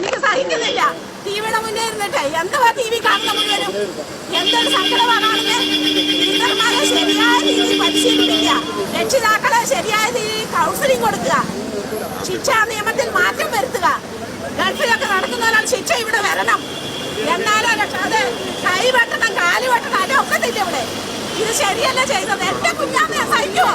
എനിക്ക് സഹിക്കുന്നില്ല. ടിവിയുടെ മുന്നേ ഇരുന്നിട്ട്. എന്തുവാ ടി വി കാണുന്ന മുഴുവനും? എന്തൊരു സങ്കടമാണ് ശരിയായ രീതിയിൽ പരിശീലിപ്പിക്കുക. രക്ഷിതാക്കളെ ശരിയായ രീതിയിൽ കൗൺസിലിംഗ് കൊടുക്കുക. ശിക്ഷാ നിയമത്തിൽ മാറ്റം വരുത്തുക. ഗൾഫിലൊക്കെ നടക്കുന്നവരാണ് ശിക്ഷ ഇവിടെ വരണം. എന്നാലോ അത് കൈ വെട്ടണം കാൽ വെട്ടണം അല്ല ഒക്കത്തില്ല ഇവിടെ ഇത് ശരിയല്ല ചെയ്തത്? എന്റെ കുഞ്ഞാന്ന് ഞാൻ സഹിക്കുമോ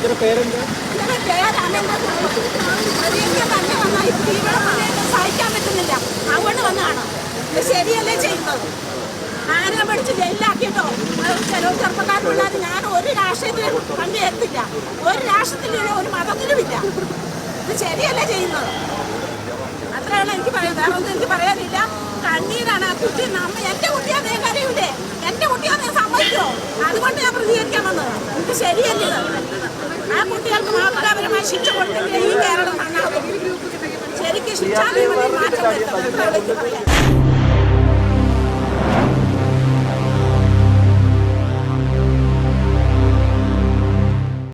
വളർത്തണം പേരെന്താ? സഹിക്കാൻ പറ്റുന്നില്ല. അങ്ങോട്ട് വന്നതാണ് ഇത് ശരിയല്ലേ ചെയ്യുന്നത്? ആരെ പഠിച്ച് ജയിലാക്കിയിട്ടോ അത് ചില ചെറുപ്പക്കാർ പിള്ളേർ ഞാൻ ഒരു രാഷ്ട്രീയത്തിലും പങ്കുചേർത്തില്ല ഒരു രാഷ്ട്രത്തിലും ഒരു മതത്തിലുമില്ല ഇത് ശരിയല്ലേ ചെയ്യുന്നത്? അത്രയാണ് എനിക്ക് പറയാൻ ഒന്നും എനിക്ക് പറയാനില്ല. കണ്ണീരാണ് ആ കുട്ടി. നമ്മ എന്റെ കുട്ടിയാ ഞാൻ കരയൂലേ എന്റെ കുട്ടിയാ ഞാൻ സമ്മതിക്കോ? അതുകൊണ്ട് ഞാൻ പ്രതികരിക്കാൻ വന്നത്. ഇത് ശരിയല്ലേ? ആ കുട്ടികൾക്ക് മാതൃകാപരമായ ശിക്ഷ കൊടുത്തെങ്കിൽ ഈ കേരളം നന്നാകും. ശരിക്കും ശിക്ഷാ നിയമത്തിൽ മാറ്റം വരുത്തണം.